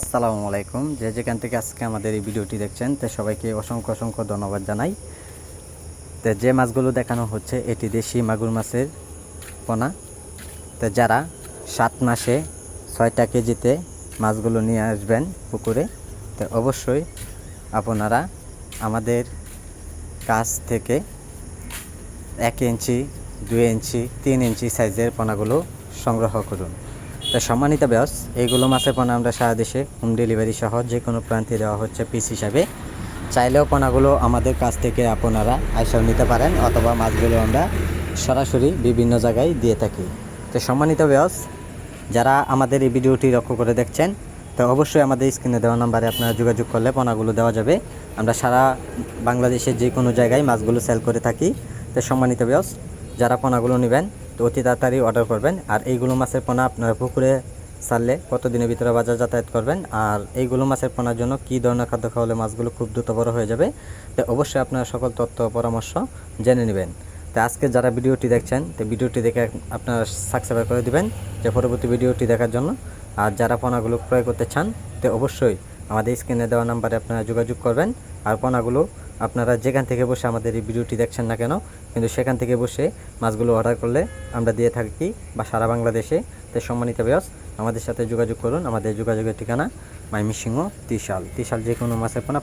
আসসালামু আলাইকুম। যে যেখান থেকে আজকে আমাদের এই ভিডিওটি দেখছেন, তো সবাইকে অসংখ্য অসংখ্য ধন্যবাদ জানাই। তো যে মাছগুলো দেখানো হচ্ছে, এটি দেশি মাগুর মাছের পোনা। তো যারা সাত মাসে ছয়টা কেজিতে মাছগুলো নিয়ে আসবেন পুকুরে, তো অবশ্যই আপনারা আমাদের কাছ থেকে এক ইঞ্চি, দুই ইঞ্চি, তিন ইঞ্চি সাইজের পোনাগুলো সংগ্রহ করুন। তো সম্মানিত ব্যাস এইগুলো মাছের পোনা আমরা সারা দেশে হোম ডেলিভারি সহ যে কোনো প্রান্তে দেওয়া হচ্ছে পিস হিসাবে। চাইলেও পোনাগুলো আমাদের কাছ থেকে আপনারা আইসাও নিতে পারেন অথবা মাছগুলো আমরা সরাসরি বিভিন্ন জায়গায় দিয়ে থাকি। তো সম্মানিত ব্যাস, যারা আমাদের এই ভিডিওটি লক্ষ্য করে দেখছেন, তো অবশ্যই আমাদের স্ক্রিনে দেওয়া নাম্বারে আপনারা যোগাযোগ করলে পোনাগুলো দেওয়া যাবে। আমরা সারা বাংলাদেশের যে কোনো জায়গায় মাছগুলো সেল করে থাকি। তো সম্মানিত ব্যাস, যারা পোনাগুলো নেবেন তো অতি তাড়াতাড়ি অর্ডার করবেন। আর এইগুলো মাছের পোনা আপনারা পুকুরে ছাড়লে কতদিনের ভিতরে বাজার যাতায়াত করবেন? আর এইগুলো মাছের পোনার জন্য কী ধরনের খাদ্য খাওয়ালে মাছগুলো খুব দ্রুত বড় হয়ে যাবে? তো অবশ্যই আপনারা সকল তথ্য পরামর্শ জেনে নেবেন। তো আজকে যারা ভিডিওটি দেখছেন, তো ভিডিওটি দেখে আপনারা সাবস্ক্রাইব করে দিবেন, যে পরবর্তী ভিডিওটি দেখার জন্য। আর যারা পোনাগুলো ক্রয় করতে চান, তো অবশ্যই আমাদের স্ক্রিনে দেওয়া নাম্বারে আপনারা যোগাযোগ করবেন। আর পোনাগুলো আপনারা যেখান থেকে বসে আমাদের এই ভিডিওটি দেখছেন না কেন, কিন্তু সেখান থেকে বসে মাছগুলো অর্ডার করলে আমরা দিয়ে থাকি বা সারা বাংলাদেশে। তো সম্মানিত ব্যাস আমাদের সাথে যোগাযোগ করুন। আমাদের যোগাযোগের ঠিকানা মাইমিসিংহ ত্রিশাল ত্রিশাল যে কোনো মাছের পোনা